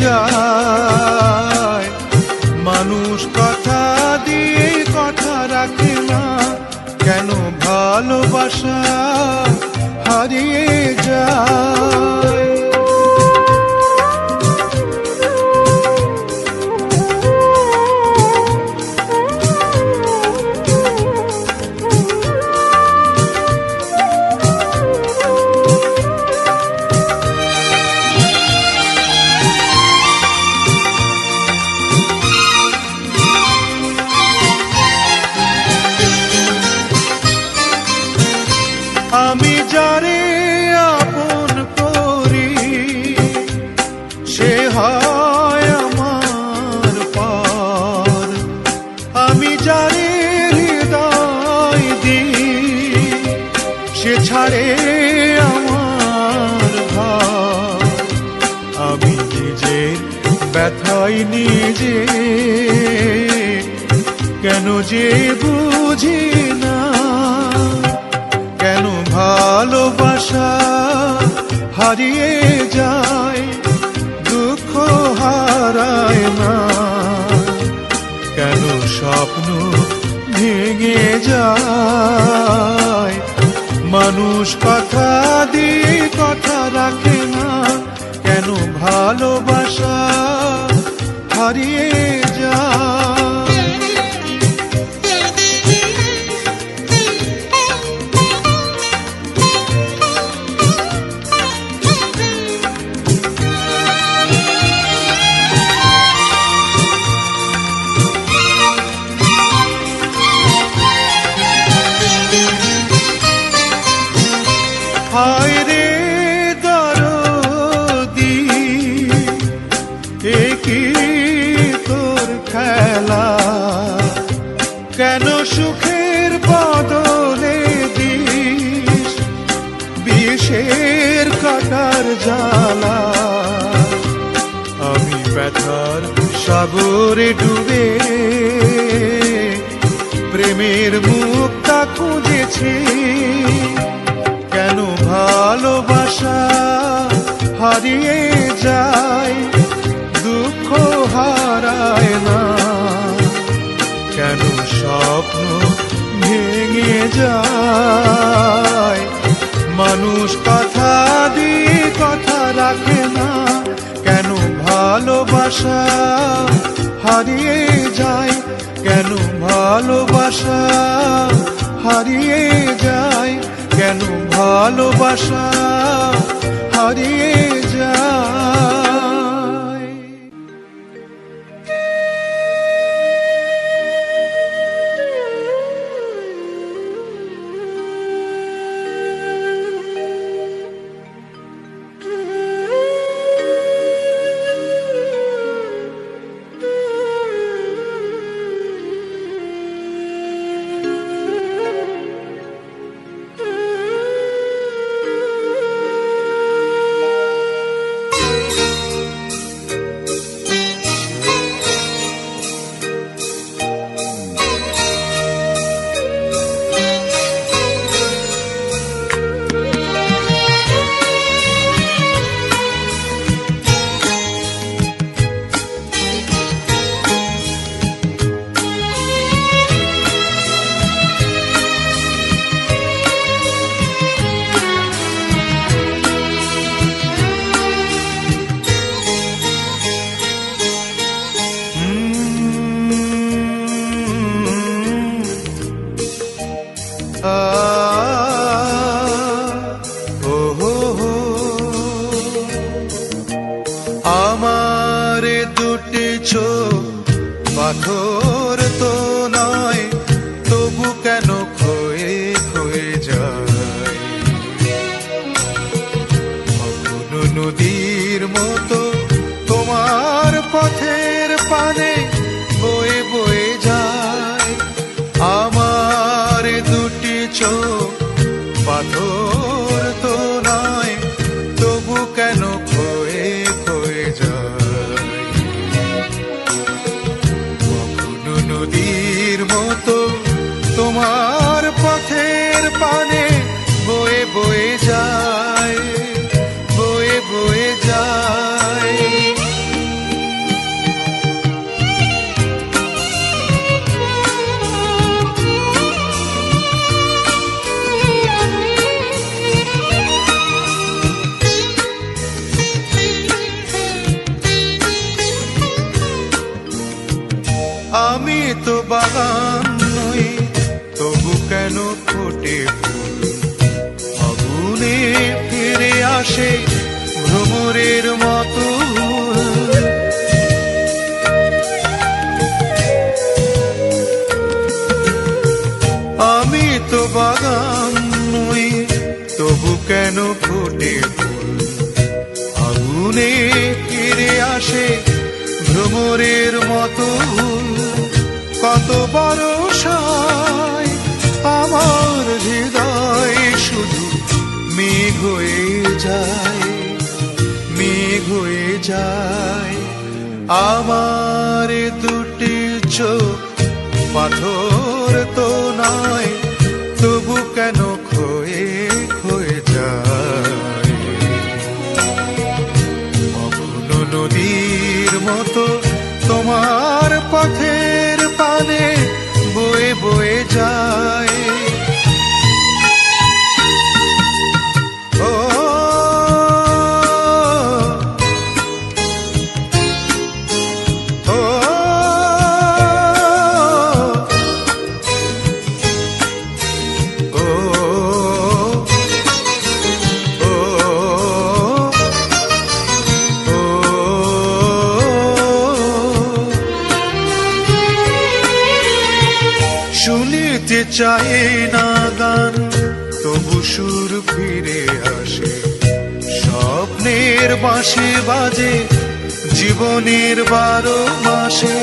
যায়। মানুষ কথা দিয়ে কথা রাখে না। কেন ভালোবাসা হারিয়ে যায়? ছাড়ে আমার আমি নিজের ব্যথাই নিজে কেন যে বুঝি না? কেন ভালোবাসা হারিয়ে যায়, দুঃখ হারায় না? কেন স্বপ্ন ভেঙে যায় মানুষ কথা দিয়ে কথা রাখে না। কেন ভালোবাসা হারিয়ে যায়? হারিয়ে যায়, দুঃখ হারায় না। কেন স্বপ্ন ভেঙে যায়? মানুষ কথা দিয়ে কথা রাখে না। কেন ভালোবাসা হারিয়ে যায়? কেন ভালোবাসা হারিয়ে যায়? কেন ভালোবাসা হারিয়ে আমার দুটি চোখ পাথর আসে ভ্রমরের মতো। কত সায় আমার হৃদয় শুধু মেঘ হয়ে যায়, মেঘ হয়ে যায়। আমার দুটি চোখ পাথর তো নয় বাঁশি বাজে জীবনের বারো মাসে।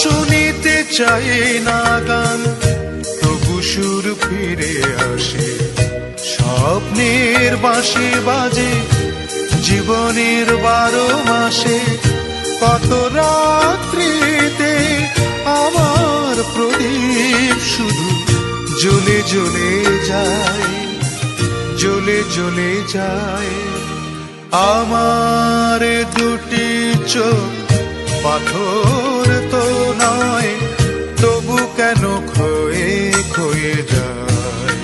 শুনিতে চাই না গান, তবু সুর ফিরে আসে। স্বপ্নের বাঁশি বাজে জীবনের বারো মাসে। কত রাত্রিতে জ্বলে যায়, জ্বলে জ্বলে যায়। আমার দুটি চোখ পাথর তো নয়, তবু কেন ক্ষয়ে ক্ষয়ে যায়?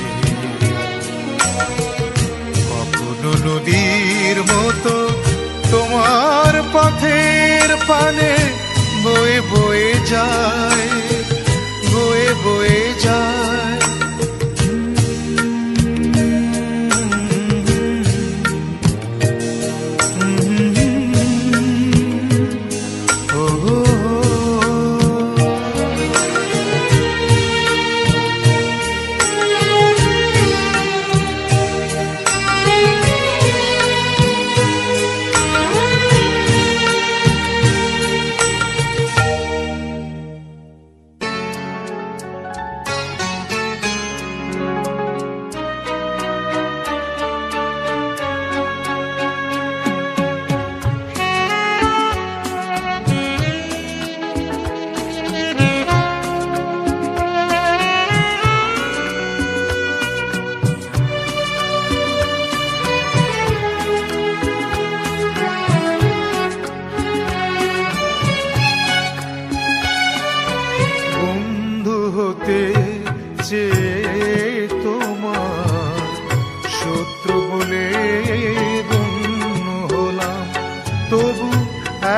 কখনো নদীর মতো তোমার পথের পানে বয়ে বয়ে যায়, বয়ে বয়ে যায়।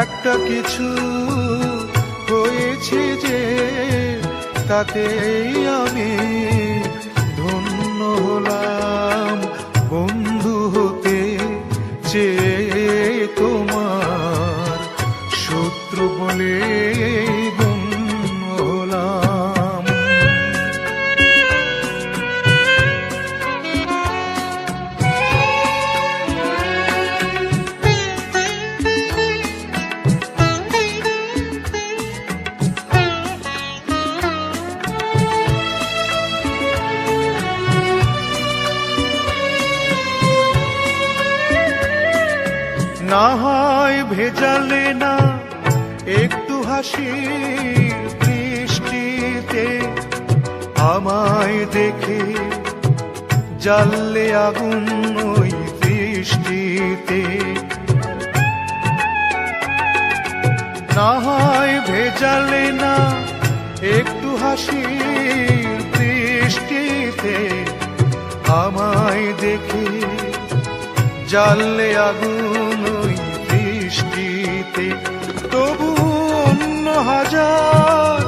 একটা কিছু হয়েছে যে তাতে আমি ধন্য হলাম। বন্ধু হতে যে তোমার শত্রু বলে একটু হাসি দৃষ্টিতে আমায় দেখে জ্বাললে আগুন ওই দৃষ্টিতে। না হয় ভেজালে না, একটু হাসি দৃষ্টিতে আমায় দেখে জ্বাললে আগুন ওই দৃষ্টিতে। তবু হাজার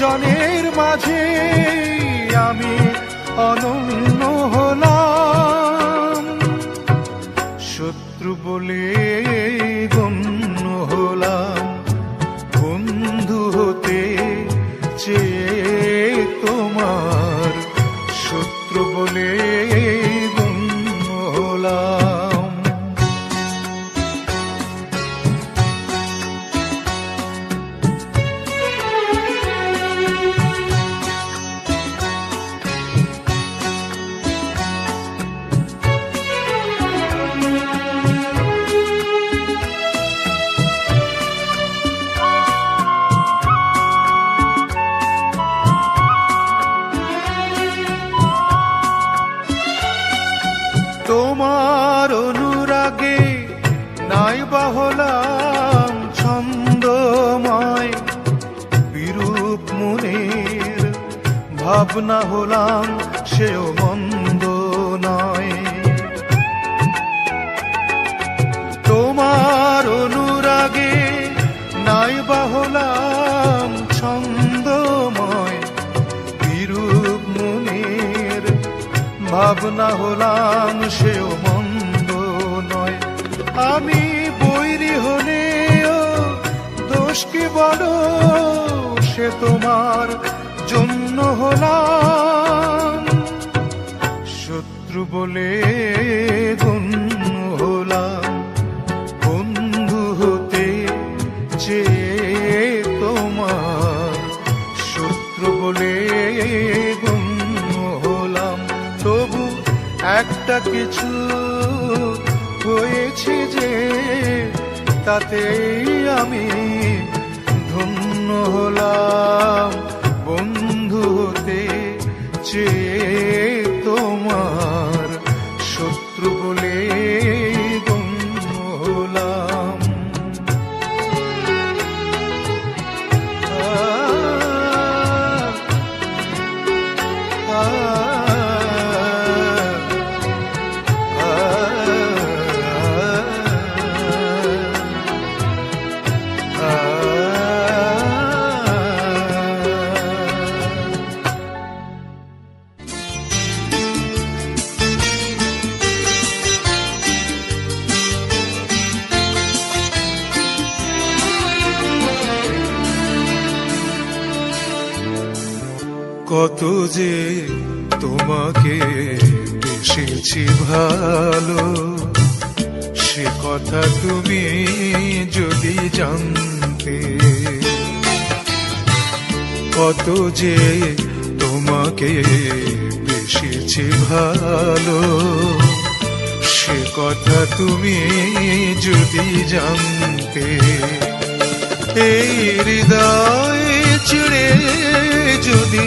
জনের মাঝে আমি অনন্য হলাম। শত্রু বলে গণ্য ভাবনা হলাম, সেও মন্দ নয়। আমি বৈরি হলেও দোষ কি বড় সে তোমার জন্য হলাম। শত্রু বলে গণ্য একটা কিছু হয়েছে যে তাতেই আমি ধন্য হলাম বন্ধু হতে চেয়ে তোমার শত্রু বলে কত যে তোমাকে বেসেছি ভালো, সে কথা তুমি যদি জানতে, কত যে তোমাকে বেসেছি ভালো, সে কথা তুমি যদি জানতে, এই হৃদয় চিড়ে যদি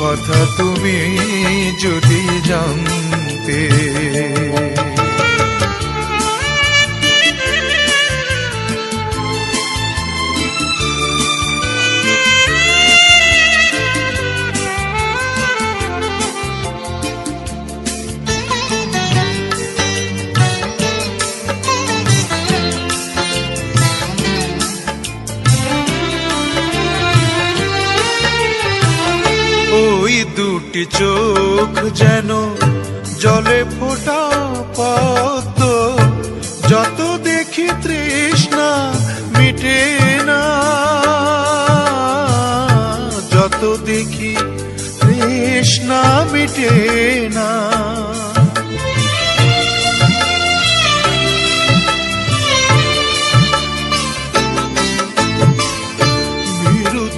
কথা তুমি যদি জানতে দুটি চোখ যেন জলে ফোটা পদ্ম। যত দেখি তৃষ্ণা মিটে না। যত দেখি তৃষ্ণা মিটে না।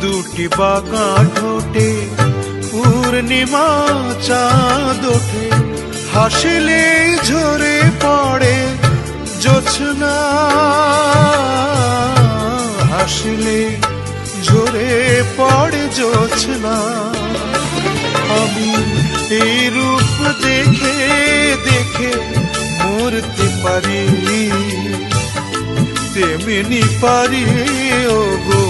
দুটি ঠোঁটে পূর্ণিমা চাঁদ ওঠে, হাসিলে ঝরে পড়ে জোছনা হাসিলে ঝরে পড়ে জোছনা আমি এই রূপ দেখে দেখে মরতে পারি। তেমনি পারি ও গো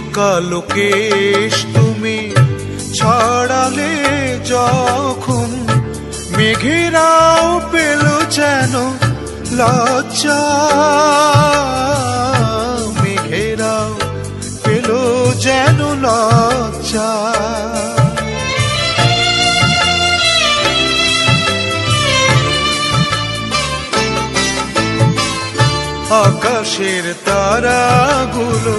ওই কালো তুমি ছড়ালে যখন মেঘেরাও পেল যেন লজ্জা। মেঘেরাও পেল যেন লজ্জা। আকাশের তারাগুলো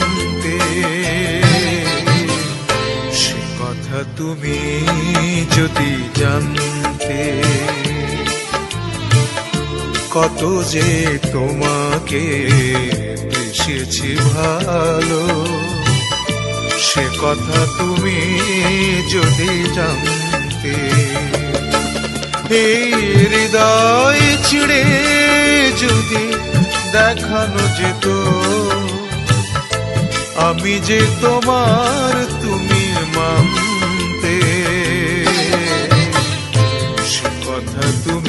তুমি যদি জানতে কত যে তোমাকে এসেছি ভালো, সে কথা তুমি যদি জানতে এই হৃদয় ছিড়ে যদি দেখানো যেত, আমি যে তোমার তুমি মানতে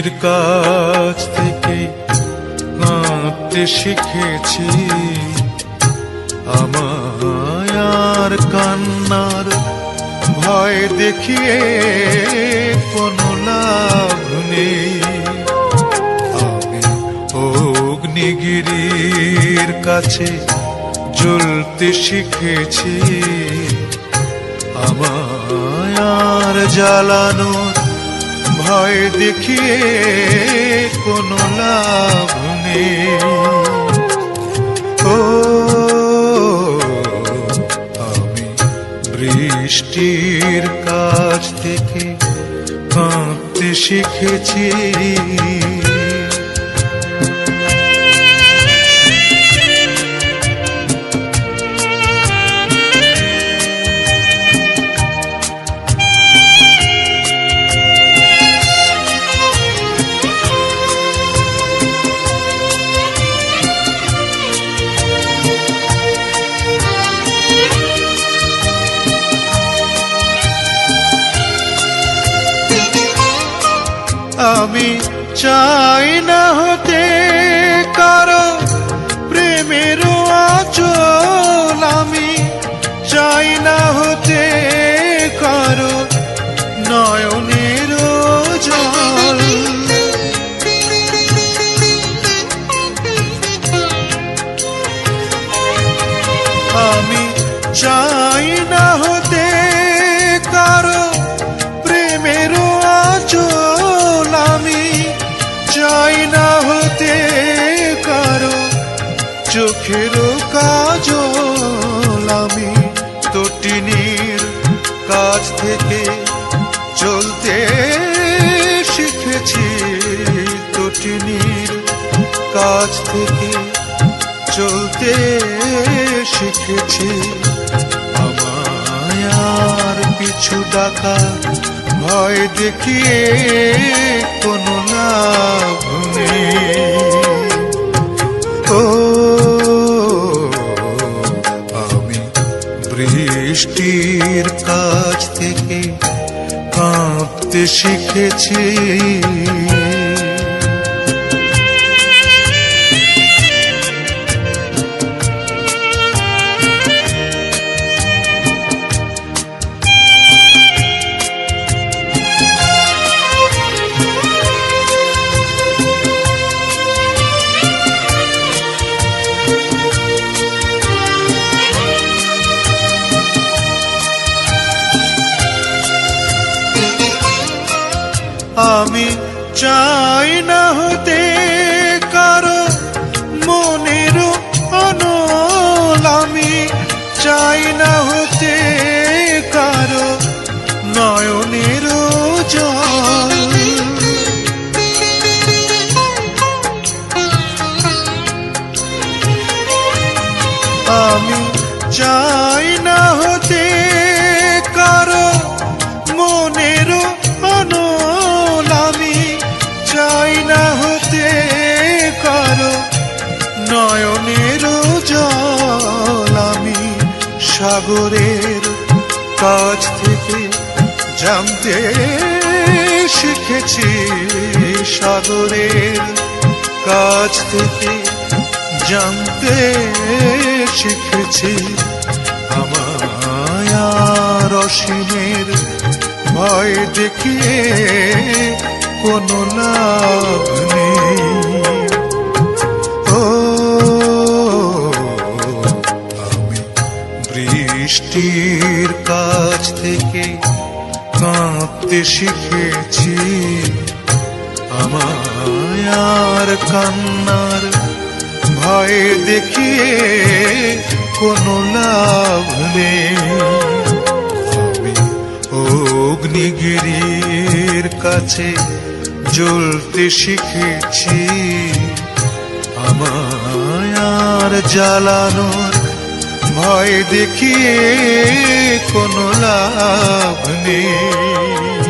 বৃষ্টির কাছ থেকে কাঁপতে শিখেছি। আমায় আর কান্নার ভয় দেখিয়ে কোনো লাভ নেই। আমি অগ্নিগিরির কাছে জ্বলতে শিখেছি। আমায় আর জ্বালানোর ভয় দেখিয়ে কোনো লাভ নেই। ও আমি বৃষ্টির কাছ থেকে কাঁদতে শিখেছি। আমি চাই না হতে কারও প্রেমের আচল। আমি চাই না হতে কাজল আমি তটিনীর কাছ থেকে চলতে শিখেছি। তটিনীর কাছ থেকে চলতে শিখেছি। আমায় আর পিছু ডাকা, ভয় দেখিয়ে কোনো লাভ নেই। বৃষ্টির কাছ থেকে কাঁপতে শিখেছি। সাগরের কাছ থেকে জানতে শিখেছি আমার অসীমের ভয় দেখিয়ে কোনো লাভ নেই। ও, আমি বৃষ্টির কাছ থেকে কাঁপতে শিখেছি। আমায় আর কান্নার ভয় দেখিয়ে কোনো লাভ নেই। অগ্নিগিরির কাছে জ্বলতে শিখেছি। আমায় আর জ্বালানোর ভয় দেখিয়ে কোনো লাভ নেই।